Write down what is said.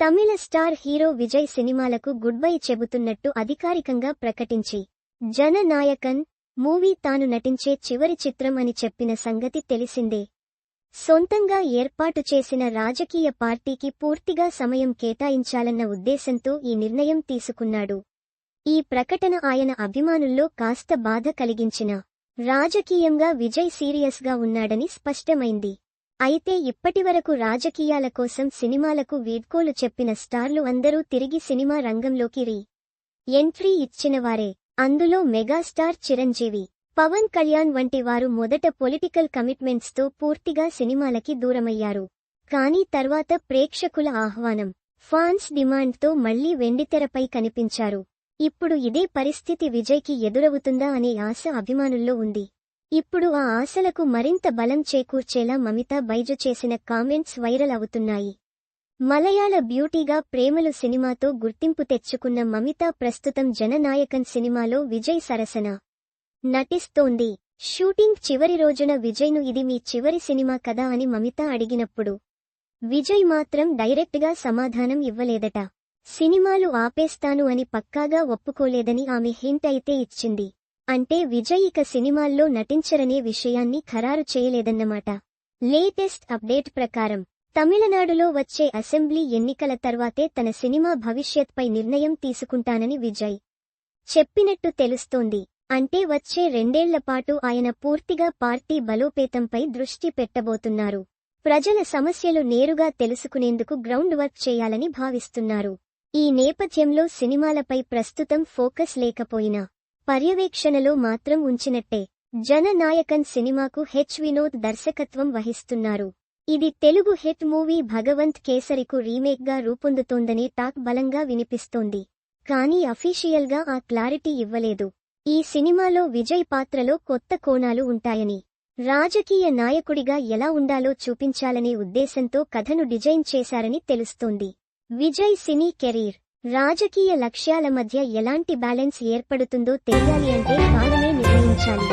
తమిళ star hero Vijay సినిమాలకు good bye చెబుతున్నట్టు అధికారికంగా ప్రకటించి జననాయకన్ మూవీ తాను నటించే చివరి చిత్రం అని చెప్పిన సంగతి తెలిసిందే. సొంతంగా ఏర్పాటు చేసిన రాజకీయ పార్టీకి పూర్తిగా సమయం కేటాయించాలన్న ఉద్దేశంతో ఈ నిర్ణయం తీసుకున్నాడు. ఈ ప్రకటన ఆయన అభిమానుల్లో కాస్త బాధ కలిగించిన రాజకీయంగా విజయ్ సీరియస్గా ఉన్నాడని స్పష్టమైంది. అయితే ఇప్పటివరకు రాజకీయాల కోసం సినిమాలకు వీడ్కోలు చెప్పిన స్టార్లు అందరూ తిరిగి సినిమా రంగంలోకి రీ. ఎంట్రీ ఇచ్చినవారే. అందులో మెగాస్టార్ చిరంజీవి పవన్ కళ్యాణ్ వంటి వారు మొదట పొలిటికల్ కమిట్మెంట్స్తో పూర్తిగా సినిమాలకి దూరమయ్యారు. కానీ తర్వాత ప్రేక్షకుల ఆహ్వానం ఫాన్స్ డిమాండ్తో మళ్ళీ వెండితెరపై కనిపించారు. ఇప్పుడు ఇదే పరిస్థితి విజయ్కి ఎదురవుతుందా అనే ఆశ అభిమానుల్లో ఉంది. ఇప్పుడు ఆ ఆశలకు మరింత బలం చేకూర్చేలా మమితా బైజు చేసిన కామెంట్స్ వైరల్ అవుతున్నాయి. మలయాళ బ్యూటీగా ప్రేమలు సినిమాతో గుర్తింపు తెచ్చుకున్న మమిత ప్రస్తుతం జననాయకన్ సినిమాలో విజయ్ సరసన. నటిస్తోంది. షూటింగ్ చివరి రోజున విజయ్ను ఇది మీ చివరి సినిమా కదా అని మమిత అడిగినప్పుడు విజయ్ మాత్రం డైరెక్ట్గా సమాధానం ఇవ్వలేదట. సినిమాలు ఆపేస్తాను అని పక్కాగా ఒప్పుకోలేదని ఆమె హింట్ అయితే ఇచ్చింది. అంటే విజయ్ ఇక సినిమాల్లో నటించరనే విషయాన్ని ఖరారు చేయలేదన్నమాట. లేటెస్ట్ అప్డేట్ ప్రకారం తమిళనాడులో వచ్చే అసెంబ్లీ ఎన్నికల తర్వాతే తన సినిమా భవిష్యత్పై నిర్ణయం తీసుకుంటానని విజయ్ చెప్పినట్టు తెలుస్తోంది. అంటే వచ్చే రెండేళ్ళపాటు ఆయన పూర్తిగా పార్టీ బలోపేతంపై దృష్టి పెట్టబోతున్నారు. ప్రజల సమస్యలు నేరుగా తెలుసుకునేందుకు గ్రౌండ్ వర్క్ చేయాలని భావిస్తున్నారు. ఈ నేపథ్యంలో సినిమాలపై ప్రస్తుతం ఫోకస్ లేకపోయినా పర్యవేక్షణలో మాత్రం ఉంచినట్టే. జననాయకన్ సినిమాకు హెచ్ వినోద్ దర్శకత్వం వహిస్తున్నారు. ఇది తెలుగు హిట్ మూవీ భగవంత్ కేసరికు రీమేక్గా రూపొందుతోందనే టాక్ బలంగా వినిపిస్తోంది. కానీ అఫీషియల్గా ఆ క్లారిటీ ఇవ్వలేదు. ఈ సినిమాలో విజయ్ పాత్రలో కొత్త కోణాలు ఉంటాయని. రాజకీయ నాయకుడిగా ఎలా ఉండాలో చూపించాలనే ఉద్దేశంతో కథను డిజైన్ చేశారని తెలుస్తోంది. Vijay cine career. రాజకీయ లక్ష్యాల మధ్య ఎలాంటి బ్యాలెన్స్ ఏర్పడుతుందో తెలియాలి అంటే కాలమే నిర్ణయించాలి.